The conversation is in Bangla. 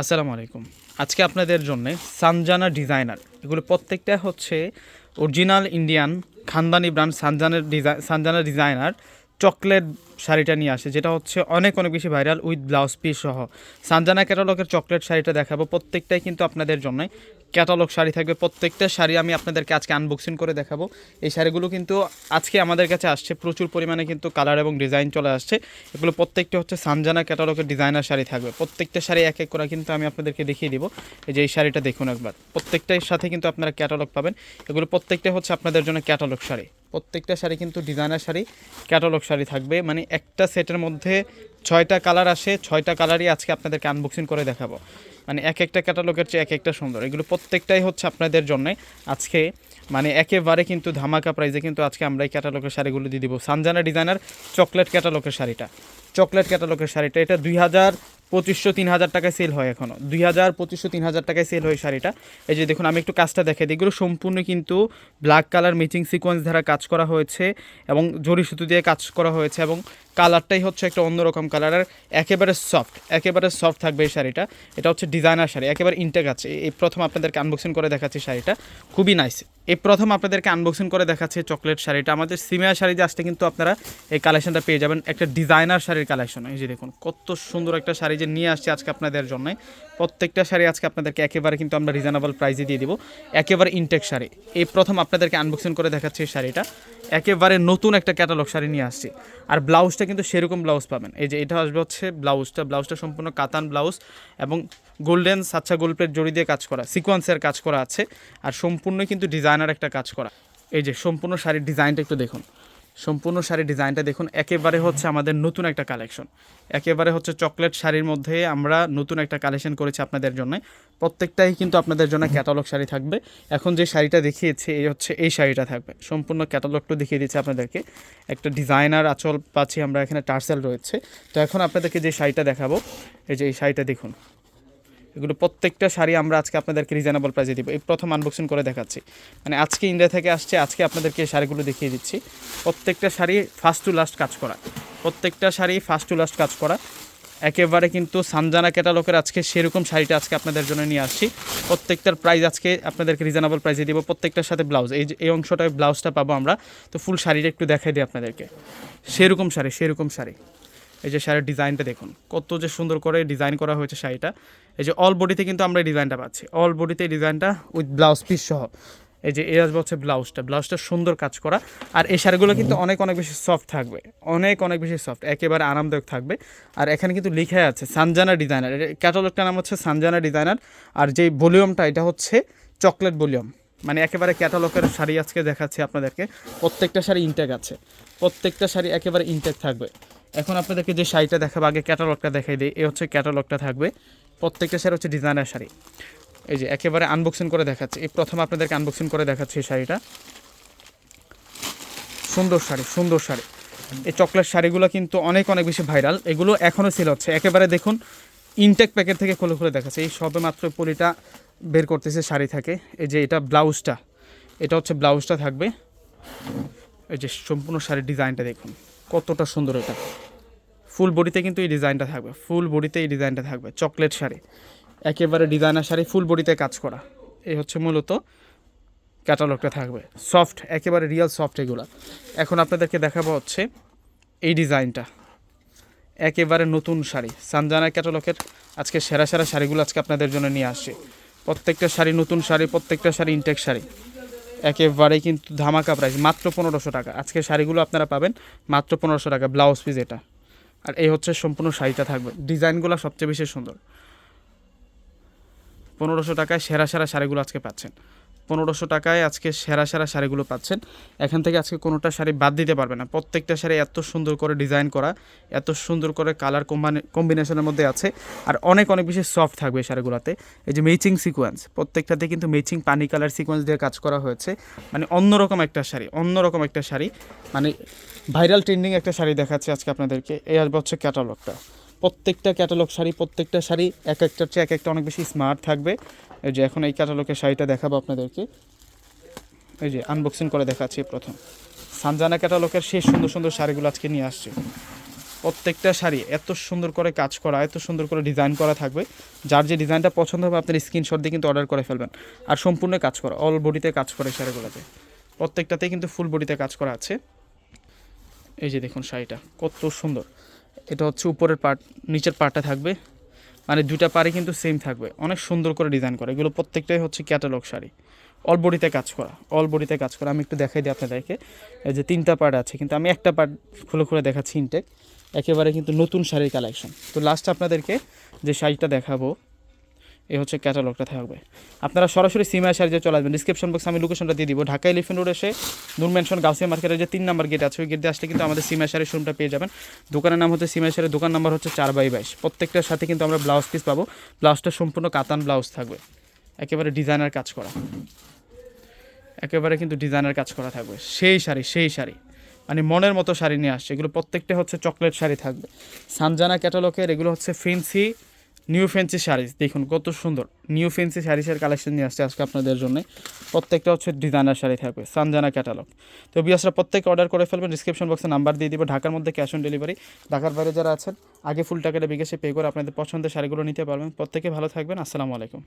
আসসালামু আলাইকুম। আজকে আপনাদের জন্য সানজানা ডিজাইনার। এগুলো প্রত্যেকটা হচ্ছে অরিজিনাল ইন্ডিয়ান খানদানি ব্র্যান্ড সানজানের ডিজাইন সানজানা ডিজাইনার। চকলেট শাড়িটা নিয়ে আসে, যেটা হচ্ছে অনেক অনেক বেশি ভাইরাল উইথ ব্লাউজ পিস সহ। সানজানা ক্যাটালগের চকলেট শাড়িটা দেখাবো প্রত্যেকটাই কিন্তু আপনাদের জন্য ক্যাটালগ শাড়ি থাকবে প্রত্যেকটা শাড়ি আমি আপনাদেরকে আজকে আনবক্সিং করে দেখাবো। এই শাড়িগুলো কিন্তু আজকে আমাদের কাছে আসছে, প্রচুর পরিমাণে কিন্তু কালার এবং ডিজাইন চলে আসছে। এগুলো প্রত্যেকটা হচ্ছে সানজানা ক্যাটালগের ডিজাইনার শাড়ি থাকবে। প্রত্যেকটা শাড়ি এক এক করে কিন্তু আমি আপনাদেরকে দেখিয়ে দিব। এই যে এই শাড়িটা দেখুন একবার। প্রত্যেকটার সাথে কিন্তু আপনারা ক্যাটালগ পাবেন। এগুলো প্রত্যেকটা হচ্ছে আপনাদের জন্য ক্যাটালগ শাড়ি। প্রত্যেকটা শাড়ি কিন্তু ডিজাইনার শাড়ি ক্যাটালগ শাড়ি থাকবে। মানে একটা সেটের মধ্যে ছয়টা কালার আসে, ছয়টা কালারই আজকে আপনাদেরকে আনবক্সিং করে দেখাবো। মানে এক একটা ক্যাটালগের চেয়ে এক একটা সুন্দর। এগুলো প্রত্যেকটাই হচ্ছে আপনাদের জন্য। আজকে মানে একেবারে কিন্তু ধামাকা প্রাইজে কিন্তু আজকে আমরা এই ক্যাটালগের শাড়িগুলো দিয়ে দিব। সানজানা ডিজাইনার চকলেট ক্যাটালগের শাড়িটা। চকলেট ক্যাটালগের শাড়িটা। এটা দুই হাজার পঁচিশশো তিন হাজার টাকায় সেল হয় এখনও দুই হাজার পঁচিশশো তিন হাজার টাকায় সেল হয় শাড়িটা। এই যে দেখুন, আমি একটু কাজটা দেখে দিই। এগুলো সম্পূর্ণ কিন্তু ব্ল্যাক কালার ম্যাচিং সিকোয়েন্স দ্বারা কাজ করা হয়েছে এবং জরি সুতো দিয়ে কাজ করা হয়েছে এবং কালারটাই হচ্ছে একটা অন্যরকম কালার আর একেবারে সফট একেবারে সফট থাকবে এই শাড়িটা। এটা হচ্ছে ডিজাইনার শাড়ি, একেবারে ইনটেক আছে। এই প্রথম আপনাদেরকে আনবক্সিং করে দেখাচ্ছি শাড়িটা। খুবই নাইস এই প্রথম আপনাদেরকে আনবক্সিং করে দেখাচ্ছে চকলেট শাড়িটা। আমাদের সিমিয়া শাড়ি যে আসতে কিন্তু আপনারা এই কালেকশনটা পেয়ে যাবেন। একটা ডিজাইনার শাড়ির কালেকশন এই যে দেখুন, কত সুন্দর একটা শাড়ি যে নিয়ে আসছে আজকে আপনাদের জন্য। প্রত্যেকটা শাড়ি আজকে আপনাদেরকে একেবারে কিন্তু আমরা রিজনেবল প্রাইসে দিয়ে দিব। একেবারে ইনটেক শাড়ি। এই প্রথম আপনাদেরকে আনবক্সিং করে দেখাচ্ছি এই শাড়িটা। একেবারে নতুন একটা ক্যাটালগ শাড়ি নিয়ে আসছি। আর ব্লাউজটা কিন্তু সেরকম ব্লাউজ পাবেন। এই যে এটা আসবে হচ্ছে ব্লাউজটা। ব্লাউজটা সম্পূর্ণ কাতান ব্লাউজ এবং গোল্ডেন সাচ্চা গোল্ড প্লেট জড়ি দিয়ে কাজ করা সিকোয়েন্সের কাজ করা আছে। আর সম্পূর্ণ কিন্তু ডিজাইনার একটা কাজ করা। এই যে সম্পূর্ণ শাড়ির ডিজাইনটা একটু দেখুন। সম্পূর্ণ শাড়ির ডিজাইনটা দেখুন, একেবারে হচ্ছে আমাদের নতুন একটা কালেকশন। একেবারে হচ্ছে চকলেট শাড়ির মধ্যে আমরা নতুন একটা কালেকশন করেছি আপনাদের জন্য। প্রত্যেকটাই কিন্তু আপনাদের জন্য ক্যাটালগ শাড়ি থাকবে। এখন যে শাড়িটা দেখিয়েছি, এই হচ্ছে এই শাড়িটা থাকবে। সম্পূর্ণ ক্যাটালগটা দেখিয়ে দিচ্ছি আপনাদেরকে। একটা ডিজাইনার আচল পাচ্ছি আমরা, এখানে টার্সেল রয়েছে। তো এখন আপনাদেরকে যে শাড়িটা দেখাবো, এই যে এই শাড়িটা দেখুন। এগুলো প্রত্যেকটা শাড়ি আমরা আজকে আপনাদেরকে রিজনেবল প্রাইসে দিব। এই প্রথম আনবক্সিং করে দেখাচ্ছি। মানে আজকে ইন্ডিয়া থেকে আসছে, আজকে আপনাদেরকে এই শাড়িগুলো দেখিয়ে দিচ্ছি। প্রত্যেকটা শাড়ি ফার্স্ট টু লাস্ট কাজ করা। প্রত্যেকটা শাড়ি ফার্স্ট টু লাস্ট কাজ করা। একেবারে কিন্তু সানজানা ক্যাটালগের আজকে সেরকম শাড়িটা আজকে আপনাদের জন্য নিয়ে আসছি। প্রত্যেকটার প্রাইস আজকে আপনাদেরকে রিজনেবল প্রাইসে দিব। প্রত্যেকটার সাথে ব্লাউজ এই এই অংশটায় ব্লাউজটা পাবো আমরা। তো ফুল শাড়িটা একটু দেখাই দিই আপনাদেরকে। সেরকম শাড়ি সেরকম শাড়ি। এই যে শাড়ির ডিজাইনটা দেখুন, কত যে সুন্দর করে ডিজাইন করা হয়েছে শাড়িটা। এই যে অল বডিতে কিন্তু আমরা এই ডিজাইনটা পাচ্ছি। অল বডিতে ডিজাইনটা উইথ ব্লাউজ পিস সহ। এই যে আসবে হচ্ছে ব্লাউজটা ব্লাউজটা সুন্দর কাজ করা। আর এই শাড়িগুলো কিন্তু অনেক অনেক বেশি সফট থাকবে। অনেক অনেক বেশি সফট একেবারে আরামদায়ক থাকবে। আর এখানে কিন্তু লিখে আছে সানজানা ডিজাইনার ক্যাটালগটার নাম হচ্ছে সানজানা ডিজাইনার আর যেই ভলিউমটা এটা হচ্ছে চকলেট ভলিউম মানে একেবারে ক্যাটালগের শাড়ি আজকে দেখাচ্ছি আপনাদেরকে। প্রত্যেকটা শাড়ি ইনটেক আছে। প্রত্যেকটা শাড়ি একেবারে ইনটেক থাকবে। এখন আপনাদেরকে যে শাড়িটা দেখাবো, আগে ক্যাটালগটা দেখাই দিই। এই হচ্ছে ক্যাটালগটা থাকবে। প্রত্যেকটা শাড়ি হচ্ছে ডিজাইনার শাড়ি। এই যে একেবারে আনবক্সিং করে দেখাচ্ছি। এই প্রথম আপনাদেরকে আনবক্সিং করে দেখাচ্ছি এই শাড়িটা। সুন্দর শাড়ি সুন্দর শাড়ি। এই চকলেট শাড়িগুলো কিন্তু অনেক অনেক বেশি ভাইরাল। এগুলো এখনও সেল হচ্ছে। একেবারে দেখুন ইনটেক প্যাকেট থেকে খুলে খুলে দেখাচ্ছে। এই সবে মাত্র পলিটা বের করতেছে শাড়ি থাকে। এই যে এটা ব্লাউজটা। এটা হচ্ছে ব্লাউজটা থাকবে। এই যে সম্পূর্ণ শাড়ির ডিজাইনটা দেখুন। কতটা সুন্দর এটা। ফুল বডিতে কিন্তু এই ডিজাইনটা থাকবে। ফুল বডিতে এই ডিজাইনটা থাকবে। চকলেট শাড়ি। একেবারে ডিজাইনার শাড়ি ফুল বডিতে কাজ করা। এই হচ্ছে মূলত ক্যাটালগটা থাকবে। সফট একেবারে রিয়েল সফট এগুলো। এখন আপনাদেরকে দেখাবো হচ্ছে এই ডিজাইনটা একেবারে নতুন শাড়ি সানজানা ক্যাটালগের আজকে সেরা সেরা শাড়িগুলো আজকে আপনাদের জন্য নিয়ে আসছি। প্রত্যেকটা শাড়ি নতুন শাড়ি, প্রত্যেকটা শাড়ি ইনটেক শাড়ি। একেবারে কিন্তু ধামাকা প্রাইস মাত্র পনেরোশো টাকা। আজকে শাড়িগুলো আপনারা পাবেন মাত্র পনেরোশো টাকা ব্লাউজ পিস এটা। আর এই হচ্ছে সম্পূর্ণ শাড়িটা থাকবে। ডিজাইনগুলো সবচেয়ে বেশি সুন্দর। পনেরোশো টাকায় সেরা সেরা শাড়িগুলো আজকে পাচ্ছেন। পনেরোশো টাকায় আজকে সেরা সেরা শাড়িগুলো পাচ্ছেন। এখান থেকে আজকে কোনোটা শাড়ি বাদ দিতে পারবে না। প্রত্যেকটা শাড়ি এত সুন্দর করে ডিজাইন করা, এত সুন্দর করে কালার কম্বিনেশনের মধ্যে আছে, আর অনেক অনেক বেশি সফট থাকবে শাড়িগুলোতে। এই যে মেচিং সিকোয়েন্স প্রত্যেকটাতে কিন্তু মেচিং পানি কালার সিকোয়েন্স দিয়ে কাজ করা হয়েছে। মানে অন্যরকম একটা শাড়ি, অন্যরকম একটা শাড়ি। মানে ভাইরাল ট্রেন্ডিং একটা শাড়ি দেখাচ্ছে আজকে আপনাদেরকে। এই আসবে হচ্ছে ক্যাটালগটা প্রত্যেকটা ক্যাটালগ শাড়ি, প্রত্যেকটা শাড়ি, এক একটার চেয়ে এক একটা অনেক বেশি স্মার্ট থাকবে। এই যে এখন এই ক্যাটালগের শাড়িটা দেখাবো আপনাদেরকে। এই যে আনবক্সিং করে দেখাচ্ছি প্রথম। সানজানা ক্যাটালগের সেই সুন্দর সুন্দর শাড়িগুলো আজকে নিয়ে আসছে। প্রত্যেকটা শাড়ি এত সুন্দর করে কাজ করা, এত সুন্দর করে ডিজাইন করা থাকবে। যার যে ডিজাইনটা পছন্দ হবে আপনার স্ক্রিনশট দিয়ে কিন্তু অর্ডার করে ফেলবেন। আর সম্পূর্ণ কাজ করা অল বডিতে কাজ করে শাড়িগুলোতে। প্রত্যেকটাতেই কিন্তু ফুল বডিতে কাজ করা আছে। এই যে দেখুন শাড়িটা, কত সুন্দর। এটা হচ্ছে উপরের পার্ট নিচের পার্টটা থাকবে। মানে দুটা পারে কিন্তু সেম থাকবে। অনেক সুন্দর করে ডিজাইন করে। এগুলো প্রত্যেকটাই হচ্ছে ক্যাটালগ শাড়ি। অল বডিতে কাজ করা। অল বডিতে কাজ করা। আমি একটু দেখাই দিই আপনাদেরকে। এই যে তিনটা পার্ট আছে, কিন্তু আমি একটা পার্ট খুলে খুলে দেখাচ্ছি ইনটেক একেবারে কিন্তু নতুন শাড়ির কালেকশন তো লাস্ট আপনাদেরকে যে শাড়িটা দেখাবো এই হচ্ছে ক্যাটালগটা থাকবে। আপনারা সরাসরি সিমা শাড়িতে চলে আসবেন ডিসক্রিপশন বক্সে আমি লোকেশনটা দিয়ে দিব। ঢাকা এলিফেন্ট রোড এসে নূর মেনশন গাউসিয়া মার্কেটের যে তিন নাম্বার গেট আছে, ওই গেট দিয়ে আসলে কিন্তু আমাদের সিমা শাড়ির শোরুমটা পেয়ে যাবেন। দোকানের নাম হচ্ছে সিমা শাড়ির দোকান নাম্বার হচ্ছে চার বাই বাইশ। প্রত্যেকটার সাথে কিন্তু আমরা ব্লাউজ পিস পাবো। ব্লাউজটা সম্পূর্ণ কাতান ব্লাউজ থাকবে। একেবারে ডিজাইনার কাজ করা। একেবারে কিন্তু ডিজাইনার কাজ করা থাকবে। সেই শাড়ি সেই শাড়ি। মানে মনের মতো শাড়ি নিয়ে আসছে। এগুলো প্রত্যেকটা হচ্ছে চকলেট শাড়ি থাকবে। সানজানা ক্যাটালগের এগুলো হচ্ছে ফেন্সি নিউ ফেন্সি শাড়ি, দেখুন কত সুন্দর। নিউ ফেন্সি শাড়িসের কালেকশন নিয়ে আসছে আজকে আপনাদের জন্য। প্রত্যেকটা হচ্ছে ডিজাইনার শাড়ি থাকবে সানজানা ক্যাটালগ তো বিয়াসরা প্রত্যেকে অর্ডার করে ফেলবেন ডিসক্রিপশন বক্সে নাম্বার দিয়ে দিব, ঢাকার মধ্যে ক্যাশ অন ডেলিভারি ঢাকার বাইরে যারা আছেন, আগে ফুল টাকাটা বিকাশে পে করে আপনাদের পছন্দের শাড়িগুলো নিতে পারবেন। প্রত্যেকে ভালো থাকবেন, আসসালামু আলাইকুম।